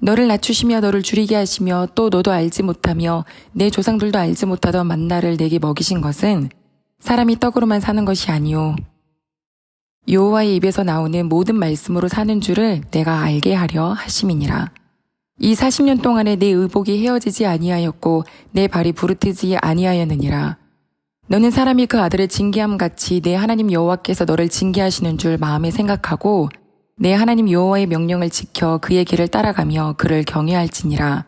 너를 낮추시며 너를 줄이게 하시며 또 너도 알지 못하며 내 조상들도 알지 못하던 만나를 내게 먹이신 것은 사람이 떡으로만 사는 것이 아니요 여호와의 입에서 나오는 모든 말씀으로 사는 줄을 내가 알게 하려 하심이니라. 이 40년 동안에 내 의복이 헤어지지 아니하였고 내 발이 부르트지 아니하였느니라. 너는 사람이 그 아들을 징계함 같이 내 하나님 여호와께서 너를 징계하시는 줄 마음에 생각하고 내 하나님 여호와의 명령을 지켜 그의 길을 따라가며 그를 경외할지니라.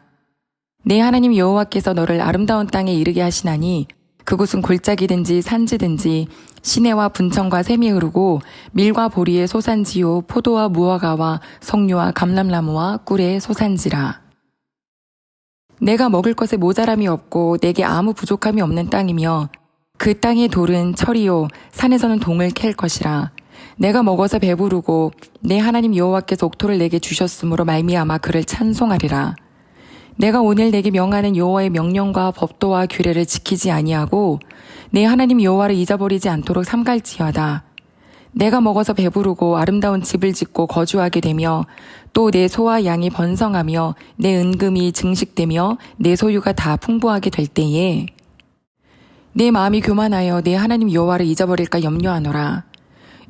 내 하나님 여호와께서 너를 아름다운 땅에 이르게 하시나니 그곳은 골짜기든지 산지든지 시내와 분청과 샘이 흐르고 밀과 보리의 소산지요 포도와 무화과와 석류와 감람나무와 꿀의 소산지라. 내가 먹을 것에 모자람이 없고 내게 아무 부족함이 없는 땅이며 그 땅의 돌은 철이요 산에서는 동을 캘 것이라. 내가 먹어서 배부르고 내 하나님 여호와께서 옥토를 내게 주셨으므로 말미암아 그를 찬송하리라. 내가 오늘 내게 명하는 여호와의 명령과 법도와 규례를 지키지 아니하고 내 하나님 여호와를 잊어버리지 않도록 삼갈지어다. 내가 먹어서 배부르고 아름다운 집을 짓고 거주하게 되며 또 내 소와 양이 번성하며 내 은금이 증식되며 내 소유가 다 풍부하게 될 때에 내 마음이 교만하여 내 하나님 여호와를 잊어버릴까 염려하노라.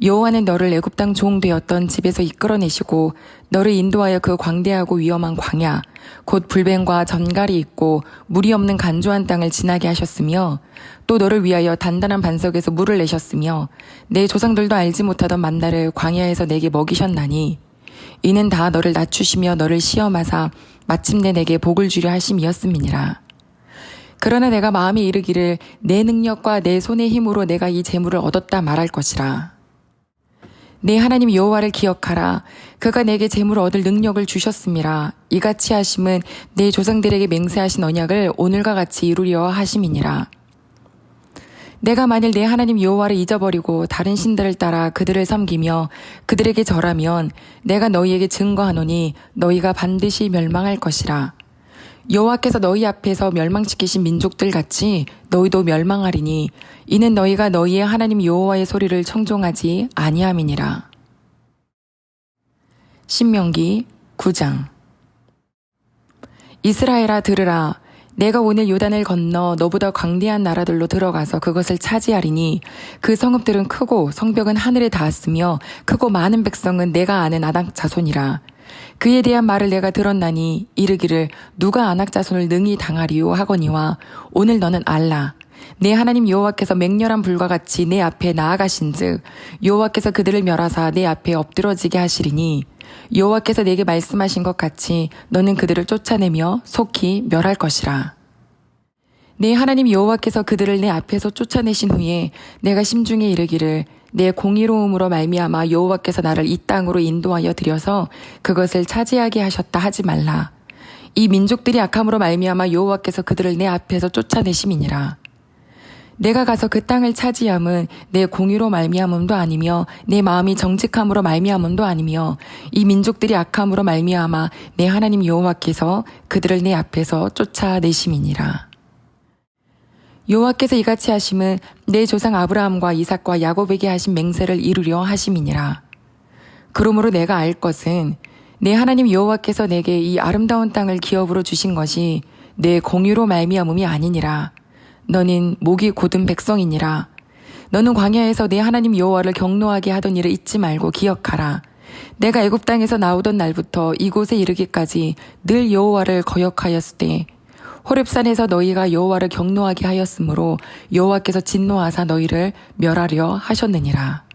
여호와는 너를 애굽 땅 종 되었던 집에서 이끌어내시고 너를 인도하여 그 광대하고 위험한 광야 곧 불뱀과 전갈이 있고 물이 없는 간조한 땅을 지나게 하셨으며 또 너를 위하여 단단한 반석에서 물을 내셨으며 내 조상들도 알지 못하던 만나를 광야에서 내게 먹이셨나니 이는 다 너를 낮추시며 너를 시험하사 마침내 내게 복을 주려 하심이었음이니라. 그러나 내가 마음이 이르기를 내 능력과 내 손의 힘으로 내가 이 재물을 얻었다 말할 것이라. 내 하나님 여호와를 기억하라. 그가 내게 재물을 얻을 능력을 주셨음이라. 이같이 하심은 내 조상들에게 맹세하신 언약을 오늘과 같이 이루려 하심이니라. 내가 만일 내 하나님 여호와를 잊어버리고 다른 신들을 따라 그들을 섬기며 그들에게 절하면 내가 너희에게 증거하노니 너희가 반드시 멸망할 것이라. 여호와께서 너희 앞에서 멸망시키신 민족들 같이 너희도 멸망하리니 이는 너희가 너희의 하나님 여호와의 소리를 청종하지 아니함이니라. 신명기 9장. 이스라엘아 들으라. 내가 오늘 요단을 건너 너보다 광대한 나라들로 들어가서 그것을 차지하리니 그 성읍들은 크고 성벽은 하늘에 닿았으며 크고 많은 백성은 내가 아는 아낙 자손이라 그에 대한 말을 내가 들었나니 이르기를 누가 아낙 자손을 능히 당하리요 하거니와 오늘 너는 알라 내 하나님 여호와께서 맹렬한 불과 같이 내 앞에 나아가신즉 여호와께서 그들을 멸하사 내 앞에 엎드러지게 하시리니 여호와께서 내게 말씀하신 것 같이 너는 그들을 쫓아내며 속히 멸할 것이라. 내 하나님 여호와께서 그들을 내 앞에서 쫓아내신 후에 내가 심중에 이르기를 내 공의로움으로 말미암아 여호와께서 나를 이 땅으로 인도하여 들여서 그것을 차지하게 하셨다 하지 말라. 이 민족들이 악함으로 말미암아 여호와께서 그들을 내 앞에서 쫓아내심이니라. 내가 가서 그 땅을 차지함은 내 공의로 말미암음도 아니며 내 마음이 정직함으로 말미암음도 아니며 이 민족들이 악함으로 말미암아 내 하나님 여호와께서 그들을 내 앞에서 쫓아내심이니라. 여호와께서 이같이 하심은 내 조상 아브라함과 이삭과 야곱에게 하신 맹세를 이루려 하심이니라. 그러므로 내가 알 것은 내 하나님 여호와께서 내게 이 아름다운 땅을 기업으로 주신 것이 내 공유로 말미암음이 아니니라. 너는 목이 곧은 백성이니라. 너는 광야에서 내 하나님 여호와를 경노하게 하던 일을 잊지 말고 기억하라. 내가 애굽 땅에서 나오던 날부터 이곳에 이르기까지 늘 여호와를 거역하였을 때 호렙산에서 너희가 여호와를 경노하게 하였으므로 여호와께서 진노하사 너희를 멸하려 하셨느니라.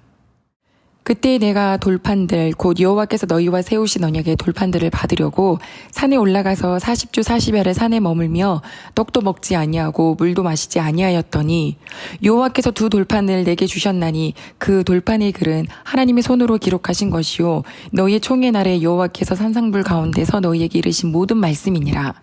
그때 내가 돌판들 곧 여호와께서 너희와 세우신 언약의 돌판들을 받으려고 산에 올라가서 40주 40야를 산에 머물며 떡도 먹지 아니하고 물도 마시지 아니하였더니 여호와께서 두 돌판을 내게 주셨나니 그 돌판의 글은 하나님의 손으로 기록하신 것이요 너희의 총의 날에 여호와께서 산상불 가운데서 너희에게 이르신 모든 말씀이니라.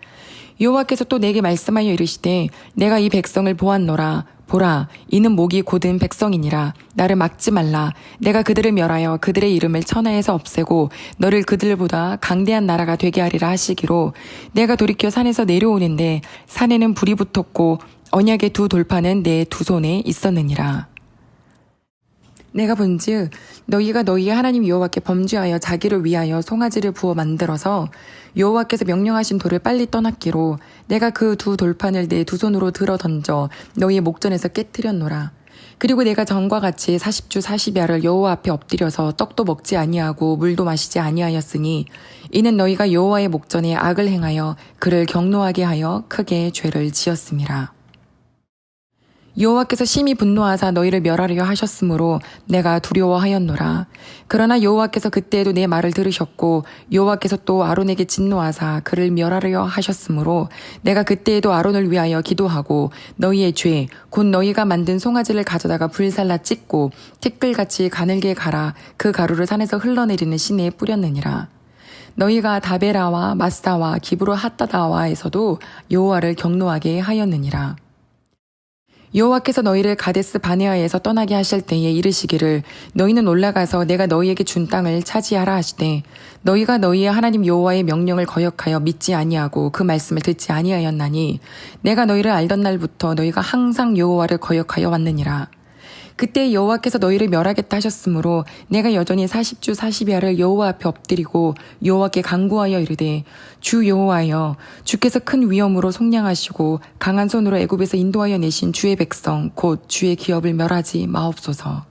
여호와께서 또 내게 말씀하여 이르시되 내가 이 백성을 보았노라. 보라 이는 목이 곧은 백성이니라. 나를 막지 말라. 내가 그들을 멸하여 그들의 이름을 천하에서 없애고 너를 그들보다 강대한 나라가 되게 하리라 하시기로 내가 돌이켜 산에서 내려오는데 산에는 불이 붙었고 언약의 두 돌판은 내두 손에 있었느니라 내가 본즉 너희가 너희의 하나님 여호와께 범죄하여 자기를 위하여 송아지를 부어 만들어서 여호와께서 명령하신 돌을 빨리 떠났기로 내가 그 두 돌판을 내 두 손으로 들어 던져 너희의 목전에서 깨뜨렸노라. 그리고 내가 전과 같이 40주 40야를 여호와 앞에 엎드려서 떡도 먹지 아니하고 물도 마시지 아니하였으니 이는 너희가 여호와의 목전에 악을 행하여 그를 경노하게 하여 크게 죄를 지었음이라. 여호와께서 심히 분노하사 너희를 멸하려 하셨으므로 내가 두려워하였노라. 그러나 여호와께서 그때에도 내 말을 들으셨고 여호와께서 또 아론에게 진노하사 그를 멸하려 하셨으므로 내가 그때에도 아론을 위하여 기도하고 너희의 죄 곧 너희가 만든 송아지를 가져다가 불살라 찢고 티끌같이 가늘게 갈아 그 가루를 산에서 흘러내리는 시내에 뿌렸느니라. 너희가 다베라와 마스다와 기브로 핫다다와에서도 여호와를 경노하게 하였느니라. 여호와께서 너희를 가데스 바네아에서 떠나게 하실 때에 이르시기를 너희는 올라가서 내가 너희에게 준 땅을 차지하라 하시되 너희가 너희의 하나님 여호와의 명령을 거역하여 믿지 아니하고 그 말씀을 듣지 아니하였나니 내가 너희를 알던 날부터 너희가 항상 여호와를 거역하여 왔느니라 그때 여호와께서 너희를 멸하겠다 하셨으므로 내가 여전히 40주 40야를 여호와 앞에 엎드리고 여호와께 간구하여 이르되 주 여호와여 주께서 큰 위엄으로 속량하시고 강한 손으로 애굽에서 인도하여 내신 주의 백성 곧 주의 기업을 멸하지 마옵소서.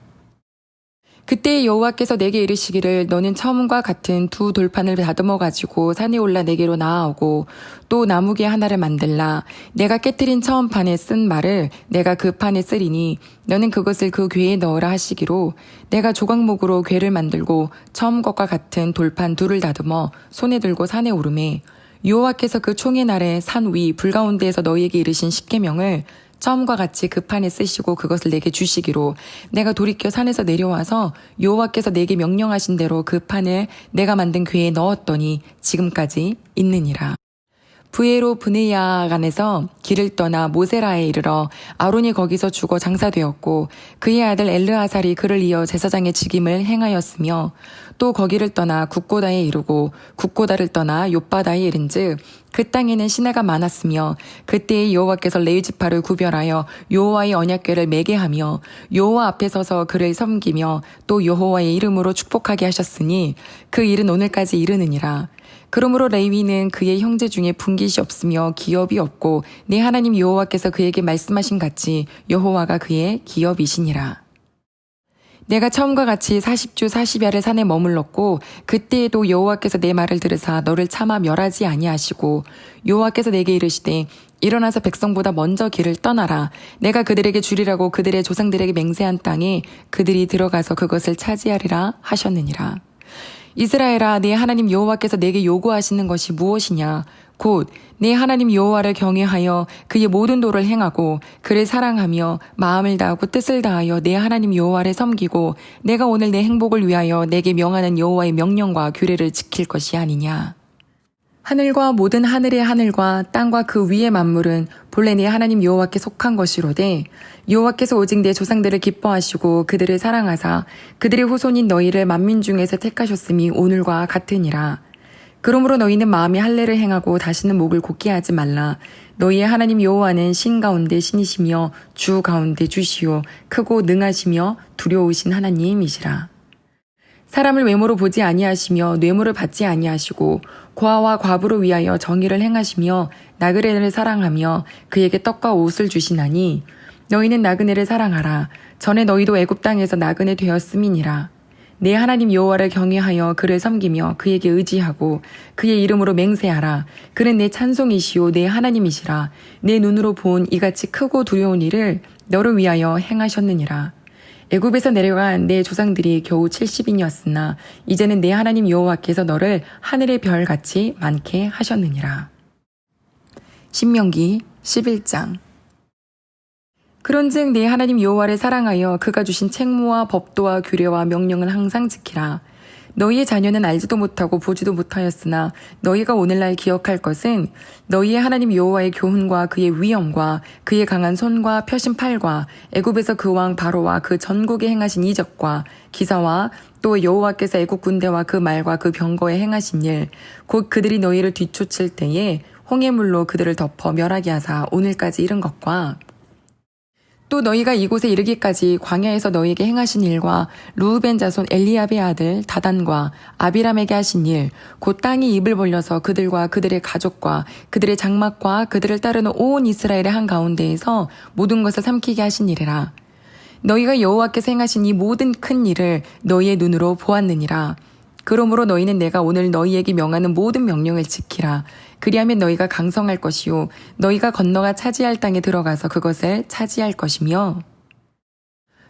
그때 여호와께서 내게 이르시기를 너는 처음과 같은 두 돌판을 다듬어 가지고 산에 올라 내게로 나아오고 또 나무개 하나를 만들라. 내가 깨뜨린 처음 판에 쓴 말을 내가 그 판에 쓰리니 너는 그것을 그 괴에 넣으라 하시기로 내가 조각목으로 괴를 만들고 처음 것과 같은 돌판 둘을 다듬어 손에 들고 산에 오르매 여호와께서 그 총의 날에 산 위 불가운데에서 너희에게 이르신 십계명을 처음과 같이 그 판에 쓰시고 그것을 내게 주시기로 내가 돌이켜 산에서 내려와서 여호와께서 내게 명령하신 대로 그 판을 내가 만든 궤에 넣었더니 지금까지 있느니라. 부에로 브네야간에서 길을 떠나 모세라에 이르러 아론이 거기서 죽어 장사되었고 그의 아들 엘르아살이 그를 이어 제사장의 직임을 행하였으며 또 거기를 떠나 국고다에 이르고 국고다를 떠나 욥바다에 이른즉 그 땅에는 시내가 많았으며 그때의 여호와께서 레위 지파를 구별하여 여호와의 언약궤를 매게 하며 여호와 앞에 서서 그를 섬기며 또 여호와의 이름으로 축복하게 하셨으니 그 일은 오늘까지 이르느니라 그러므로 레위는 그의 형제 중에 분깃이 없으며 기업이 없고 내 하나님 여호와께서 그에게 말씀하신 같이 여호와가 그의 기업이시니라. 내가 처음과 같이 40주 40야를 산에 머물렀고 그때에도 여호와께서 내 말을 들으사 너를 차마 멸하지 아니하시고 여호와께서 내게 이르시되 일어나서 백성보다 먼저 길을 떠나라 내가 그들에게 주리라고 그들의 조상들에게 맹세한 땅에 그들이 들어가서 그것을 차지하리라 하셨느니라 이스라엘아 내 하나님 여호와께서 내게 요구하시는 것이 무엇이냐? 곧내 하나님 여호와를 경외하여 그의 모든 도를 행하고 그를 사랑하며 마음을 다하고 뜻을 다하여 내 하나님 여호와를 섬기고 내가 오늘 내 행복을 위하여 내게 명하는 여호와의 명령과 규례를 지킬 것이 아니냐 하늘과 모든 하늘의 하늘과 땅과 그 위의 만물은 본래 내 하나님 여호와께 속한 것이로되 여호와께서 오직 내 조상들을 기뻐하시고 그들을 사랑하사 그들의 후손인 너희를 만민 중에서 택하셨음이 오늘과 같으니라. 그러므로 너희는 마음이 할례를 행하고 다시는 목을 곧게 하지 말라. 너희의 하나님 여호와는 신 가운데 신이시며 주 가운데 주시오 크고 능하시며 두려우신 하나님이시라. 사람을 외모로 보지 아니하시며 뇌물을 받지 아니하시고 고아와 과부를 위하여 정의를 행하시며 나그네를 사랑하며 그에게 떡과 옷을 주시나니 너희는 나그네를 사랑하라. 전에 너희도 애굽 땅에서 나그네 되었음이니라. 내 하나님 여호와를 경외하여 그를 섬기며 그에게 의지하고 그의 이름으로 맹세하라. 그는 내 찬송이시요 내 하나님이시라. 내 눈으로 본 이같이 크고 두려운 일을 너를 위하여 행하셨느니라 애굽에서 내려간 내 조상들이 겨우 70인이었으나 이제는 내 하나님 여호와께서 너를 하늘의 별 같이 많게 하셨느니라. 신명기 11장 그런즉 내 하나님 여호와를 사랑하여 그가 주신 책무와 법도와 규례와 명령을 항상 지키라. 너희의 자녀는 알지도 못하고 보지도 못하였으나 너희가 오늘날 기억할 것은 너희의 하나님 여호와의 교훈과 그의 위엄과 그의 강한 손과 펴신 팔과 애굽에서 그 왕 바로와 그 전국에 행하신 이적과 기사와 또 여호와께서 애굽 군대와 그 말과 그 병거에 행하신 일 곧 그들이 너희를 뒤쫓을 때에 홍해물로 그들을 덮어 멸하게 하사 오늘까지 이른 것과 또 너희가 이곳에 이르기까지 광야에서 너희에게 행하신 일과 루우벤 자손 엘리압의 아들 다단과 아비람에게 하신 일, 곧 땅이 입을 벌려서 그들과 그들의 가족과 그들의 장막과 그들을 따르는 온 이스라엘의 한 가운데에서 모든 것을 삼키게 하신 일이라. 너희가 여호와께서 행하신 이 모든 큰 일을 너희의 눈으로 보았느니라. 그러므로 너희는 내가 오늘 너희에게 명하는 모든 명령을 지키라. 그리하면 너희가 강성할 것이요. 너희가 건너가 차지할 땅에 들어가서 그것을 차지할 것이며.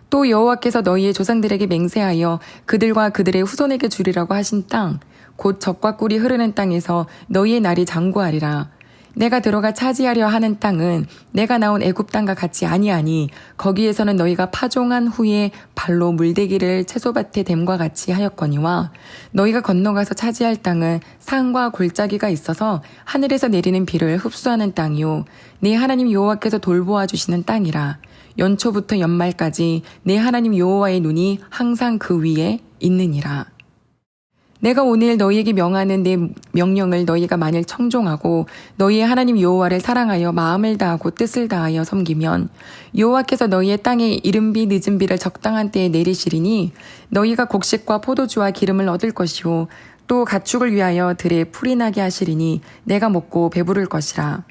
또 여호와께서 너희의 조상들에게 맹세하여 그들과 그들의 후손에게 주리라고 하신 땅 곧 적과 꿀이 흐르는 땅에서 너희의 날이 장구하리라 내가 들어가 차지하려 하는 땅은 내가 나온 애굽 땅과 같이 아니하니 거기에서는 너희가 파종한 후에 발로 물대기를 채소밭에 댐과 같이 하였거니와 너희가 건너가서 차지할 땅은 산과 골짜기가 있어서 하늘에서 내리는 비를 흡수하는 땅이요. 내 하나님 여호와께서 돌보아 주시는 땅이라. 연초부터 연말까지 내 하나님 여호와의 눈이 항상 그 위에 있느니라 내가 오늘 너희에게 명하는 내 명령을 너희가 만일 청종하고 너희의 하나님 여호와를 사랑하여 마음을 다하고 뜻을 다하여 섬기면 여호와께서 너희의 땅에 이른 비 늦은 비를 적당한 때에 내리시리니 너희가 곡식과 포도주와 기름을 얻을 것이요 또 가축을 위하여 들에 풀이 나게 하시리니 내가 먹고 배부를 것이라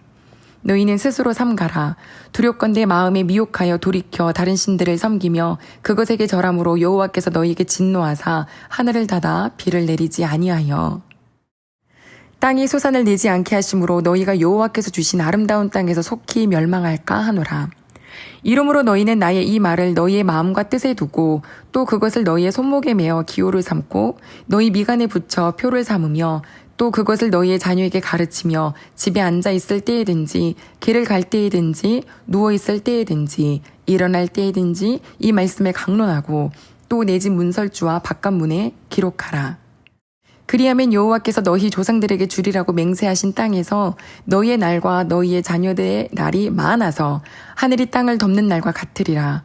너희는 스스로 삼가라. 두렵건대 마음에 미혹하여 돌이켜 다른 신들을 섬기며 그것에게 절함으로 여호와께서 너희에게 진노하사 하늘을 닫아 비를 내리지 아니하여 땅이 소산을 내지 않게 하심으로 너희가 여호와께서 주신 아름다운 땅에서 속히 멸망할까 하노라. 이러므로 너희는 나의 이 말을 너희의 마음과 뜻에 두고 또 그것을 너희의 손목에 매어 기호를 삼고 너희 미간에 붙여 표를 삼으며 또 그것을 너희의 자녀에게 가르치며 집에 앉아 있을 때에든지 길을 갈 때에든지 누워 있을 때에든지 일어날 때에든지 이 말씀을 강론하고 또 내 집 문설주와 바깥문에 기록하라. 그리하면 여호와께서 너희 조상들에게 주리라고 맹세하신 땅에서 너희의 날과 너희의 자녀들의 날이 많아서 하늘이 땅을 덮는 날과 같으리라.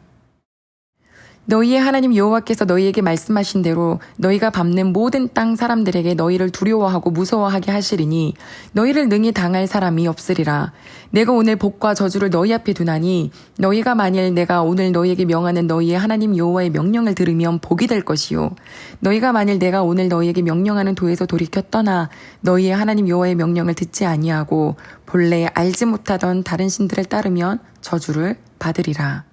너희의 하나님 여호와께서 너희에게 말씀하신 대로 너희가 밟는 모든 땅 사람들에게 너희를 두려워하고 무서워하게 하시리니 너희를 능히 당할 사람이 없으리라. 내가 오늘 복과 저주를 너희 앞에 두나니 너희가 만일 내가 오늘 너희에게 명하는 너희의 하나님 여호와의 명령을 들으면 복이 될 것이요. 너희가 만일 내가 오늘 너희에게 명령하는 도에서 돌이켜 떠나 너희의 하나님 여호와의 명령을 듣지 아니하고 본래 알지 못하던 다른 신들을 따르면 저주를 받으리라.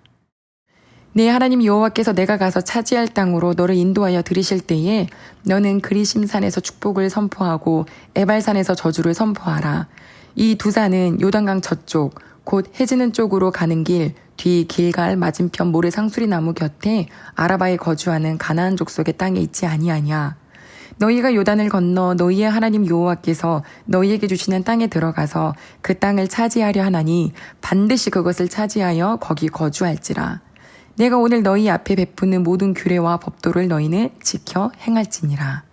내 하나님 여호와께서 내가 가서 차지할 땅으로 너를 인도하여 들이실 때에 너는 그리심산에서 축복을 선포하고 에발산에서 저주를 선포하라. 이 두 산은 요단강 저쪽 곧 해지는 쪽으로 가는 길 뒤 길갈 맞은편 모래 상수리 나무 곁에 아라바에 거주하는 가나안 족속의 땅에 있지 아니하냐. 너희가 요단을 건너 너희의 하나님 여호와께서 너희에게 주시는 땅에 들어가서 그 땅을 차지하려 하나니 반드시 그것을 차지하여 거기 거주할지라. 내가 오늘 너희 앞에 베푸는 모든 규례와 법도를 너희는 지켜 행할지니라.